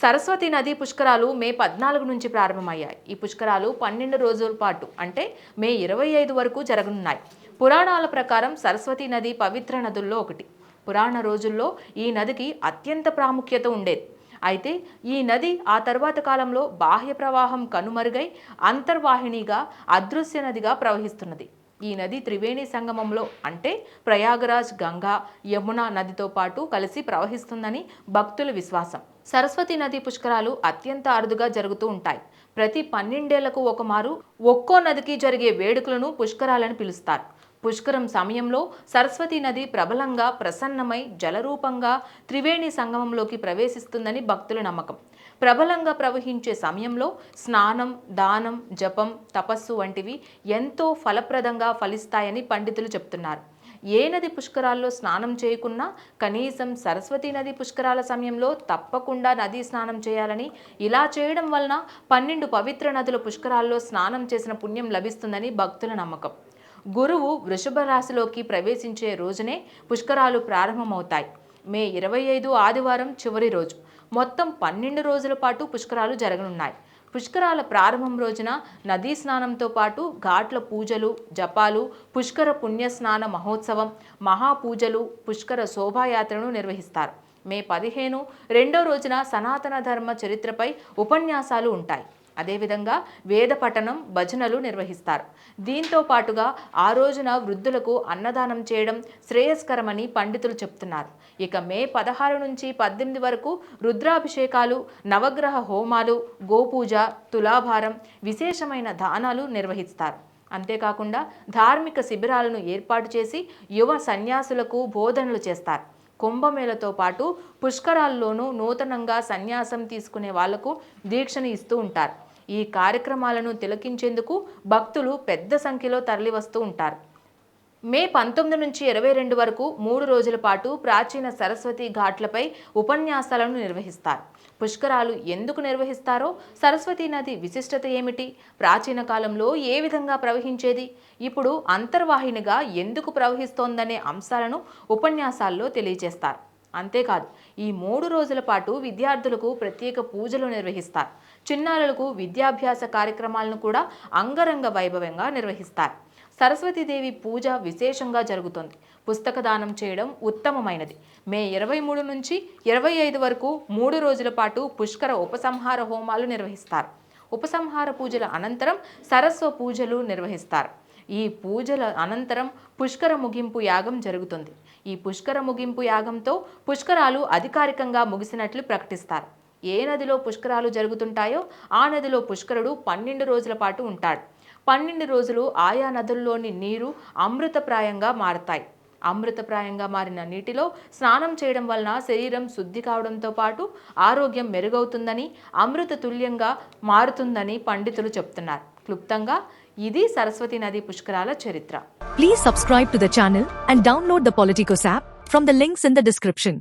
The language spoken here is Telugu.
సరస్వతి నది పుష్కరాలు మే పద్నాలుగు నుంచి ప్రారంభమయ్యాయి. ఈ పుష్కరాలు పన్నెండు రోజుల పాటు అంటే మే ఇరవై ఐదు వరకు జరగనున్నాయి. పురాణాల ప్రకారం సరస్వతి నది పవిత్ర నదుల్లో ఒకటి. పురాణ రోజుల్లో ఈ నదికి అత్యంత ప్రాముఖ్యత ఉండేది. అయితే ఈ నది ఆ తర్వాత కాలంలో బాహ్య ప్రవాహం కనుమరుగై అంతర్వాహినిగా అదృశ్య నదిగా ప్రవహిస్తున్నది. ఈ నది త్రివేణి సంగమంలో అంటే ప్రయాగరాజ్ గంగా యమున నదితో పాటు కలిసి ప్రవహిస్తుందని భక్తుల విశ్వాసం. సరస్వతి నది పుష్కరాలు అత్యంత అరుదుగా జరుగుతూ ఉంటాయి. ప్రతి పన్నెండేళ్ళకు ఒక మారు ఒక్కో నదికి జరిగే వేడుకలను పుష్కరాలని పిలుస్తారు. పుష్కరం సమయంలో సరస్వతి నది ప్రబలంగా ప్రసన్నమై జలరూపంగా త్రివేణి సంగమంలోకి ప్రవేశిస్తుందని భక్తుల నమ్మకం. ప్రబలంగా ప్రవహించే సమయంలో స్నానం దానం జపం తపస్సు వంటివి ఎంతో ఫలప్రదంగా ఫలిస్తాయని పండితులు చెప్తున్నారు. ఏ నది పుష్కరాల్లో స్నానం చేయకున్నా కనీసం సరస్వతి నది పుష్కరాల సమయంలో తప్పకుండా నదీ స్నానం చేయాలని ఇలా చేయడం వలన పన్నెండు పవిత్ర నదుల పుష్కరాల్లో స్నానం చేసిన పుణ్యం లభిస్తుందని భక్తుల నమ్మకం. గురువు వృషభ రాశిలోకి ప్రవేశించే రోజునే పుష్కరాలు ప్రారంభమవుతాయి. మే ఇరవై ఐదు ఆదివారం చివరి రోజు. మొత్తం పన్నెండు రోజుల పాటు పుష్కరాలు జరగనున్నాయి. పుష్కరాల ప్రారంభం రోజున నదీ స్నానంతో పాటు ఘాట్ల పూజలు జపాలు పుష్కర పుణ్యస్నాన మహోత్సవం మహాపూజలు పుష్కర శోభాయాత్రను నిర్వహిస్తారు. మే పదిహేను రెండో రోజున సనాతన ధర్మ చరిత్రపై ఉపన్యాసాలు ఉంటాయి. అదేవిధంగా వేద పఠనం భజనలు నిర్వహిస్తారు. దీంతో పాటుగా ఆ రోజున వృద్ధులకు అన్నదానం చేయడం శ్రేయస్కరమని పండితులు చెప్తున్నారు. ఇక మే పదహారు నుంచి పద్దెనిమిది వరకు రుద్రాభిషేకాలు నవగ్రహ హోమాలు గోపూజ తులాభారం విశేషమైన దానాలు నిర్వహిస్తారు. అంతేకాకుండా ధార్మిక శిబిరాలను ఏర్పాటు చేసి యువ సన్యాసులకు బోధనలు చేస్తారు. కుంభమేళతో పాటు పుష్కరాల్లోనూ నూతనంగా సన్యాసం తీసుకునే వాళ్ళకు దీక్షను ఇస్తూ ఉంటారు. ఈ కార్యక్రమాలను తిలకించేందుకు భక్తులు పెద్ద సంఖ్యలో తరలివస్తూ ఉంటారు. మే పంతొమ్మిది నుంచి ఇరవై రెండు వరకు మూడు రోజుల పాటు ప్రాచీన సరస్వతి ఘాట్లపై ఉపన్యాసాలను నిర్వహిస్తారు. పుష్కరాలు ఎందుకు నిర్వహిస్తారో సరస్వతి నది విశిష్టత ఏమిటి ప్రాచీన కాలంలో ఏ విధంగా ప్రవహించేది ఇప్పుడు అంతర్వాహినిగా ఎందుకు ప్రవహిస్తోందనే అంశాలను ఉపన్యాసాల్లో తెలియజేస్తారు. అంతేకాదు ఈ మూడు రోజుల పాటు విద్యార్థులకు ప్రత్యేక పూజలు నిర్వహిస్తారు. చిన్నారులకు విద్యాభ్యాస కార్యక్రమాలను కూడా అంగరంగ వైభవంగా నిర్వహిస్తారు. సరస్వతీదేవి పూజ విశేషంగా జరుగుతుంది. పుస్తక దానం చేయడం ఉత్తమమైనది. మే ఇరవై మూడు నుంచి ఇరవై ఐదు వరకు మూడు రోజుల పాటు పుష్కర ఉపసంహార హోమాలు నిర్వహిస్తారు. ఉపసంహార పూజల అనంతరం సరస్వ పూజలు నిర్వహిస్తారు. ఈ పూజల అనంతరం పుష్కర ముగింపు యాగం జరుగుతుంది. ఈ పుష్కర ముగింపు యాగంతో పుష్కరాలు అధికారికంగా ముగిసినట్లు ప్రకటిస్తారు. ఏ నదిలో పుష్కరాలు జరుగుతుంటాయో ఆ నదిలో పుష్కరుడు పన్నెండు రోజుల పాటు ఉంటాడు. పన్నెండు రోజులు ఆయా నదుల్లోని నీరు అమృతప్రాయంగా మారతాయి. అమృతప్రాయంగా మారిన నీటిలో స్నానం చేయడం వలన శరీరం శుద్ధి కావడంతో పాటు ఆరోగ్యం మెరుగవుతుందని అమృత తుల్యంగా మారుతుందని పండితులు చెప్తున్నారు. క్లుప్తంగా ఇది సరస్వతి నది పుష్కరాల చరిత్ర Please subscribe to the channel and download the Politicos app from the links in the description.